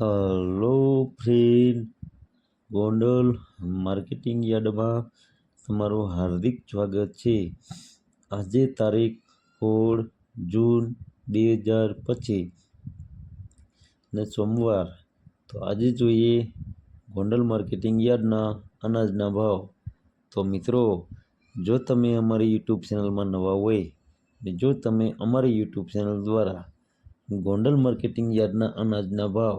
Hello friend Gondal marketing યાર્ડમાં તમારું હાર્દિક સ્વાગત છે. આજે તારીખ સોળ જૂન બે હજાર પચીસ ને સોમવાર. તો આજે જોઈએ ગોંડલ માર્કેટિંગ યાર્ડના અનાજના ભાવ. તો મિત્રો, જો તમે અમારી યુટ્યુબ ચેનલમાં નવા હોય ને જો તમે અમારી યુટ્યુબ ચેનલ દ્વારા ગોંડલ માર્કેટિંગ યાર્ડના અનાજના ભાવ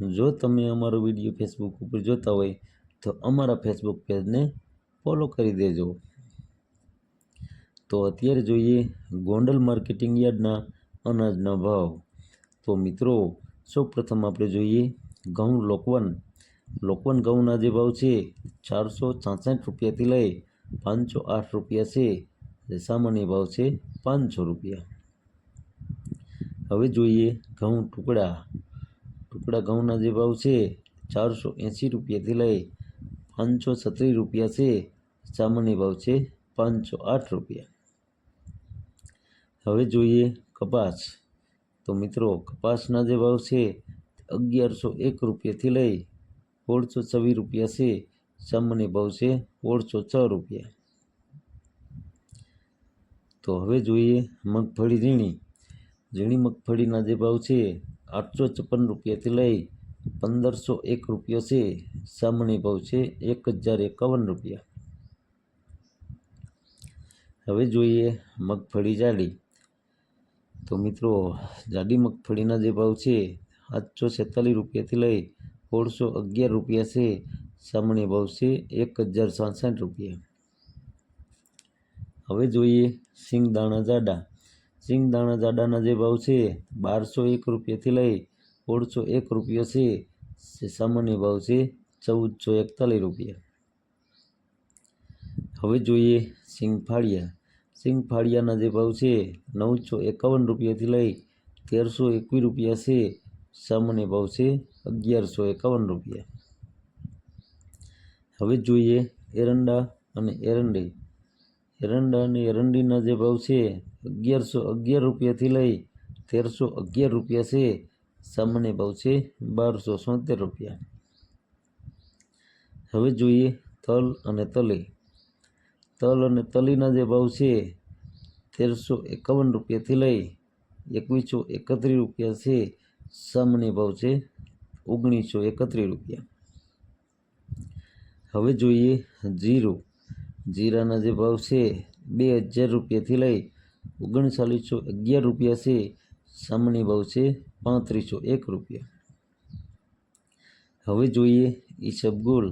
જો તમે અમારો વીડિયો ફેસબુક ઉપર જોતા હોય, તો અમારા ફેસબુક પેજને ફોલો કરી દેજો. તો અત્યારે જોઈએ ગોંડલ માર્કેટિંગ યાર્ડના અનાજના ભાવ. તો મિત્રો, સૌપ્રથમ આપણે જોઈએ ઘઉં લોકવન. લોકવન ઘઉંના જે ભાવ છે, ચારસો છાસઠ રૂપિયાથી લઈ પાંચસો આઠ રૂપિયા છે. સામાન્ય ભાવ છે, પાંચસો રૂપિયા. હવે જોઈએ ઘઉં ટુકડા. ટુકડા ઘઉંના જે ભાવ છે, ચારસો એંસી રૂપિયાથી લઈ પાંચસો છત્રીસ રૂપિયા છે, સામાન્ય ભાવ છે પાંચસો આઠ રૂપિયા. હવે જોઈએ કપાસ. તો મિત્રો, કપાસના જે ભાવ છે અગિયારસો એક રૂપિયાથી લઈ સોળસો છવ્વીસ રૂપિયા છે, સામાન્ય ભાવ છે સોળસો છ રૂપિયા. તો હવે જોઈએ મગફળી ઝીણી. ઝીણી મગફળીના જે ભાવ છે આઠસો છપ્પન રૂપિયાથી લઈ પંદરસો એક રૂપિયો છે સામાન્ય ભાવ છે, એક હજાર એકાવન રૂપિયા. હવે જોઈએ મગફળી જાડી. તો મિત્રો, જાડી મગફળીના જે ભાવ છે સાતસો છેતાલીસ રૂપિયાથી લઈ સોળસો અગિયાર રૂપિયા છે સામાન્ય ભાવ છે, એક હજાર સાસઠ રૂપિયા. હવે જોઈએ સિંગદાણા જાડા. સિંગદાણા જાડાના જે ભાવ છે, બારસો એક રૂપિયાથી લઈ સોળસો એક રૂપિયો છે, જે સામાન્ય ભાવ છે, ચૌદસો એકતાલીસ રૂપિયા. હવે જોઈએ સિંગફાળિયા. સિંગફાળિયાના જે ભાવ છે, નવસો એકાવન રૂપિયાથી લઈ તેરસો એકવીસ રૂપિયા છે, સામાન્ય ભાવ છે, અગિયારસો એકાવન રૂપિયા. હવે જોઈએ એરંડા અને એરંડી. એરંડા અને એરંડીના જે ભાવ છે અગિયારસો અગિયાર રૂપિયાથી લઈ તેરસો અગિયાર રૂપિયા છે. સામાન્ય ભાવ છે બારસો સોતેર રૂપિયા. હવે જોઈએ તલ અને તલી. તલ અને તલીના જે ભાવ છે તેરસો એકાવન રૂપિયાથી લઈ એકવીસો એકત્રીસ રૂપિયા છે. સામાન્ય ભાવ છે ઓગણીસો એકત્રીસ રૂપિયા. હવે જોઈએ જીરું. જીરાના જે ભાવ છે બે હજાર રૂપિયાથી લઈ ઓગણચાલીસો અગિયાર રૂપિયા છે, સામાન્ય ભાવ છે પાંત્રીસો એક રૂપિયા. હવે જોઈએ ઈસબગુલ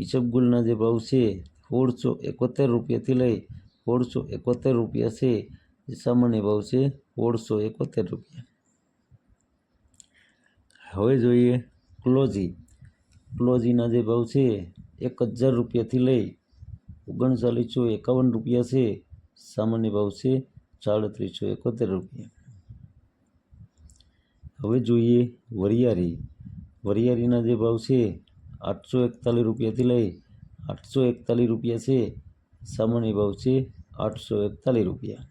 ઈસબગુલના જે ભાવ છે, સોળસો એકોતેર રૂપિયાથી લઈ સોળસો એકોતેર રૂપિયા છે, જે સામાન્ય ભાવ છે, સોળસો એકોતેર રૂપિયા. હવે જોઈએ ક્લોઝી. ક્લોઝીના જે ભાવ છે, એક હજાર રૂપિયાથી લઈ ઓગણચાલીસો એકાવન રૂપિયા છે, સામાન્ય ભાવ છે સાડત્રીસો એકોતેર રૂપિયા. હવે જોઈએ વરિયારી. વરિયારીના જે ભાવ છે, આઠસો એકતાલીસ રૂપિયાથી લઈ આઠસો એકતાલીસ રૂપિયા છે. સામાન્ય ભાવ છે, આઠસો એકતાલીસ રૂપિયા.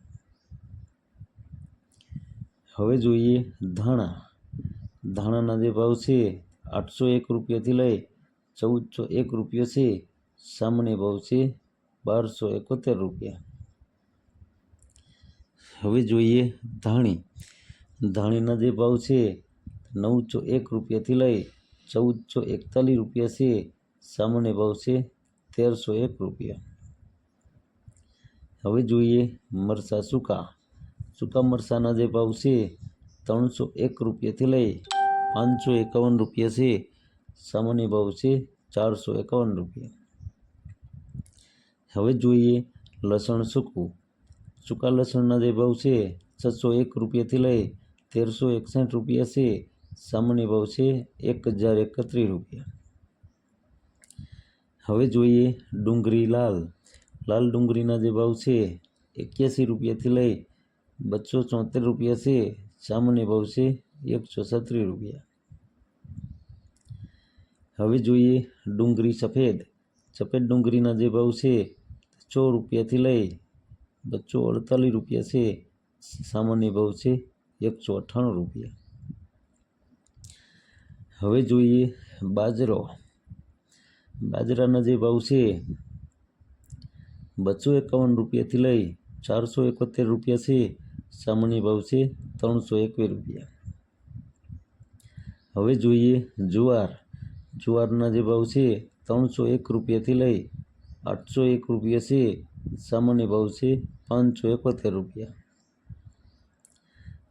હવે જોઈએ ધાણા. ધાણાના જે ભાવ છે, આઠસો એક રૂપિયાથી લઈ ચૌદસો એક રૂપિયો છે. સામાન્ય ભાવ છે, બારસો એકોતેર રૂપિયા. હવે જોઈએ ધાણી. ધાણીના જે ભાવ છે, નવસો એક રૂપિયાથી લઈ ચૌદસો એકતાલીસ રૂપિયા છે. સામાન્ય ભાવ છે તેરસો એક રૂપિયા. હવે જોઈએ મરસા સૂકા. સૂકા મરસાના જે ભાવ છે, ત્રણસો એક રૂપિયાથી લઈ પાંચસો એકાવન રૂપિયા છે. સામાન્ય ભાવ છે ચારસો એકાવન રૂપિયા. હવે જોઈએ લસણ સૂકું. સૂકા લસણના જે ભાવ છે, છસો એક રૂપિયાથી લઈ તેરસો એકસઠ રૂપિયા છે, સામાન્ય ભાવ છે એક હજાર એકત્રીસ રૂપિયા. હવે જોઈએ ડુંગળી લાલ. લાલ ડુંગળીના જે ભાવ છે, એક્યાસી રૂપિયાથી લઈ બસો ચોતેર રૂપિયા છે, સામાન્ય ભાવ છે એકસો છત્રીસ રૂપિયા. હવે જોઈએ ડુંગળી સફેદ. સફેદ ડુંગળીના જે ભાવ છે સો રૂપિયાથી લઈ બસો અડતાલીસ રૂપિયા છે, સામાન્ય ભાવ છે એકસો અઠ્ઠાણું રૂપિયા. હવે જોઈએ બાજરો. બાજરાના જે ભાવ છે બસો એકાવન રૂપિયાથી લઈ ચારસો એકોતેર રૂપિયા છે, સામાન્ય ભાવ છે ત્રણસો એકવીસ રૂપિયા. હવે જોઈએ જુવાર. જુવારના જે ભાવ છે ત્રણસો એક રૂપિયાથી લઈ આઠસો એક રૂપિયા છે સામાન્ય ભાવ છે પાંચસો એકોતેર રૂપિયા.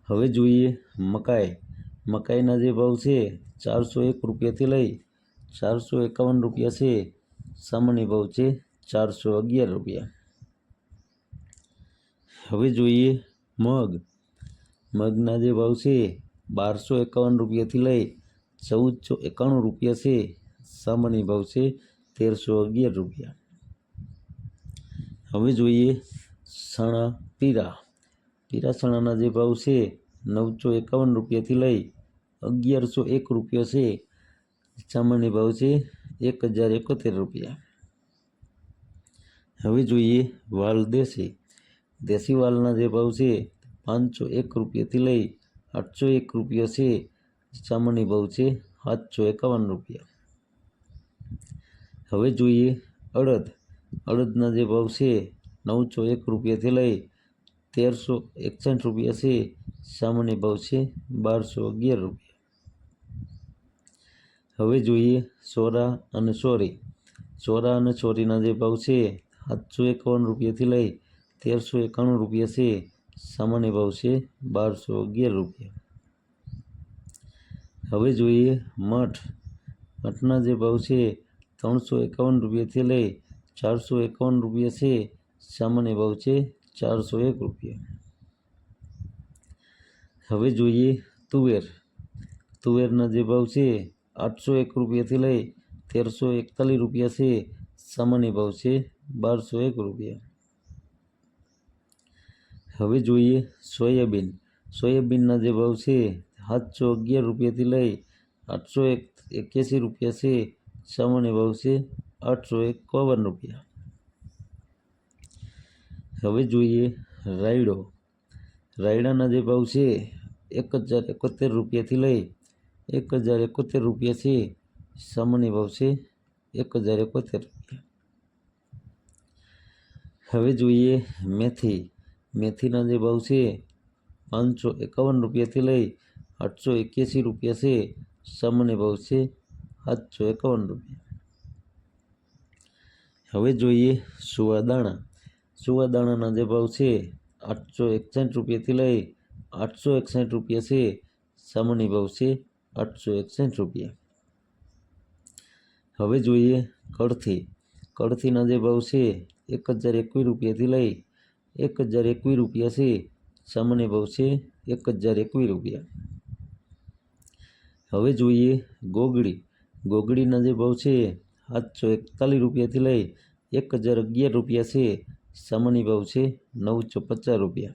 હવે જોઈએ મકાઈ. મકાઈના જે ભાવ છે ચારસો એક રૂપિયાથી લઈ ચારસો એકાવન રૂપિયા છે. સામાન્ય ભાવ છે ચારસો અગિયાર રૂપિયા. હવે જોઈએ મગ. મગના જે ભાવ છે બારસો એકાવન રૂપિયાથી લઈ ચૌદસો એકાણું રૂપિયા છે. સામાન્ય ભાવ છે તેરસો અગિયાર રૂપિયા. હવે જોઈએ સણા પીરા પીરા સણાના જે ભાવ છે, નવસો એકાવન રૂપિયાથી લઈ અગિયારસો એક રૂપિયા છે. સામાન્ય ભાવ છે એક હજાર એકોતેર રૂપિયા. હવે જોઈએ વાલ દેશી. દેશી વાલના જે ભાવ છે, પાંચસો એક રૂપિયાથી લઈ આઠસો એક રૂપિયા છે. સામાન્ય ભાવ છે સાતસો એકાવન રૂપિયા. હવે જોઈએ અડદ. અડદના જે ભાવ છે, નવસો એક રૂપિયાથી લઈ તેરસો એકસઠ રૂપિયા છે, સામાન્ય ભાવ છે બારસો અગિયાર રૂપિયા. હવે જોઈએ સોરા અને સોરી. સોરા અને સોરીના જે ભાવ છે, સાતસો એકાવન રૂપિયાથી લઈ તેરસો એકાણું રૂપિયા છે, સામાન્ય ભાવ છે બારસો અગિયાર રૂપિયા. હવે જોઈએ મઠ. મઠના જે ભાવ છે, ત્રણસો એકાવન રૂપિયાથી લઈ ચારસો એકાવન રૂપિયા છે, સામાન્ય ભાવ છે ચારસો એક રૂપિયા. હવે જોઈએ તુવેર. તુવેરના જે ભાવ છે, આઠસો એક રૂપિયાથી લઈ તેરસો એકતાલીસ રૂપિયા છે, સામાન્ય ભાવ છે બારસો એક રૂપિયા. હવે જોઈએ સોયાબીન. સોયાબીનના જે ભાવ છે, સાતસો અગિયાર રૂપિયાથી લઈ આઠસો એક એક્યાસી રૂપિયા છે, સામાન્ય ભાવ છે આઠસો એકાવન રૂપિયા. હવે જોઈએ રાયડો. રાયડાના જે ભાવ છે, એક હજાર એકોતેર રૂપિયાથી લઈ એક હજાર એકોતેર રૂપિયા છે. સામાન્ય ભાવ છે, એક હજાર એકોતેર રૂપિયા. હવે જોઈએ મેથી. મેથીના જે ભાવ છે, પાંચસો એકાવન રૂપિયાથી લઈ આઠસો એક્યાસી રૂપિયા છે. સામાન્ય ભાવ છે સાતસો એકાવન રૂપિયા. હવે જોઈએ સુવાદાણા સુવાદાણાના જે ભાવ છે, આઠસો એકસઠ રૂપિયાથી લઈ આઠસો એકસઠ રૂપિયા છે. સામાન્ય ભાવ છે આઠસો એકસઠ રૂપિયા. હવે જોઈએ કળથી. કળથીના જે ભાવ છે, એક હજાર એકવીસ રૂપિયાથી લઈ એક હજાર એકવીસ રૂપિયા છે. સામાન્ય ભાવ છે એક હજાર એકવીસ રૂપિયા. હવે જોઈએ ગોગડી. ગોગડીના જે ભાવ છે સાતસો એકતાલીસ રૂપિયાથી લઈ એક હજાર અગિયાર રૂપિયા છે. સામાન્ય ભાવ છે નવસો પચાસ રૂપિયા.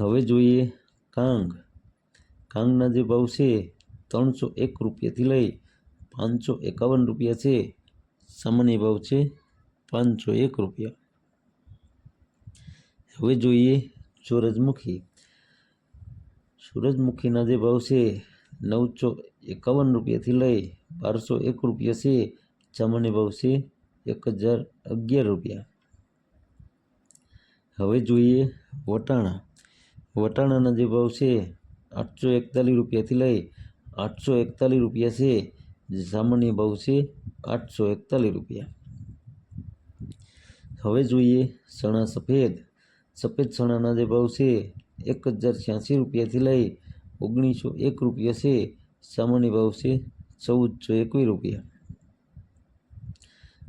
હવે જોઈએ કાંગ. કાંગના જે ભાવ છે ત્રણસો એક રૂપિયાથી લઈ પાંચસો એકાવન રૂપિયા છે. સામાન્ય ભાવ છે પાંચસો એક રૂપિયા. હવે જોઈએ સૂરજમુખી. સૂરજમુખીના જે ભાવ છે નવસો એકાવન રૂપિયાથી લઈ બારસો એક રૂપિયા છે. ભાવ છે એક હજાર અગિયાર રૂપિયા. હવે જોઈએ વટાણા. વટાણાના જે ભાવ છે, આઠસો એકતાલીસ રૂપિયાથી લઈ આઠસો એકતાલીસ રૂપિયા છે. જે સામાન્ય ભાવ છે, આઠસો એકતાલીસ રૂપિયા. હવે જોઈએ ચણા સફેદ. સફેદ ચણાના જે ભાવ છે, એક હજાર છ્યાસી રૂપિયાથી લઈ ઓગણીસો એક રૂપિયા છે. સામાન્ય ભાવ છે, ચૌદસો એકવીસ રૂપિયા.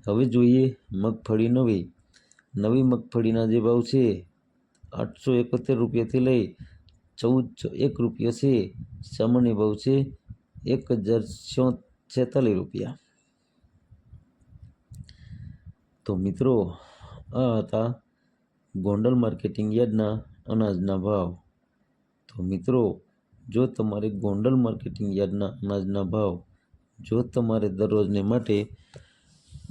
હવે જોઈએ મગફળી નવી નવી મગફળીના જે ભાવ છે, આઠસો એકોતેર રૂપિયાથી લઈ ચૌદસો એક રૂપિયો છે. સામાન્ય ભાવ છે એક હજાર છેતાલીસ રૂપિયા. તો મિત્રો, આ હતા ગોંડલ માર્કેટિંગ યાર્ડના અનાજના ભાવ. તો મિત્રો, જો તમારે ગોંડલ માર્કેટિંગ યાર્ડના અનાજના ભાવ જો તમારે દરરોજને માટે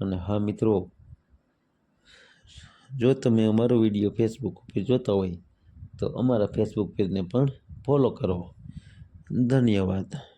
અને હા મિત્રો, જો તમે અમારો વીડિયો ફેસબુક ઉપર જોતા હોય, તો અમારા ફેસબુક પેજને પણ ફોલો કરો. ધન્યવાદ.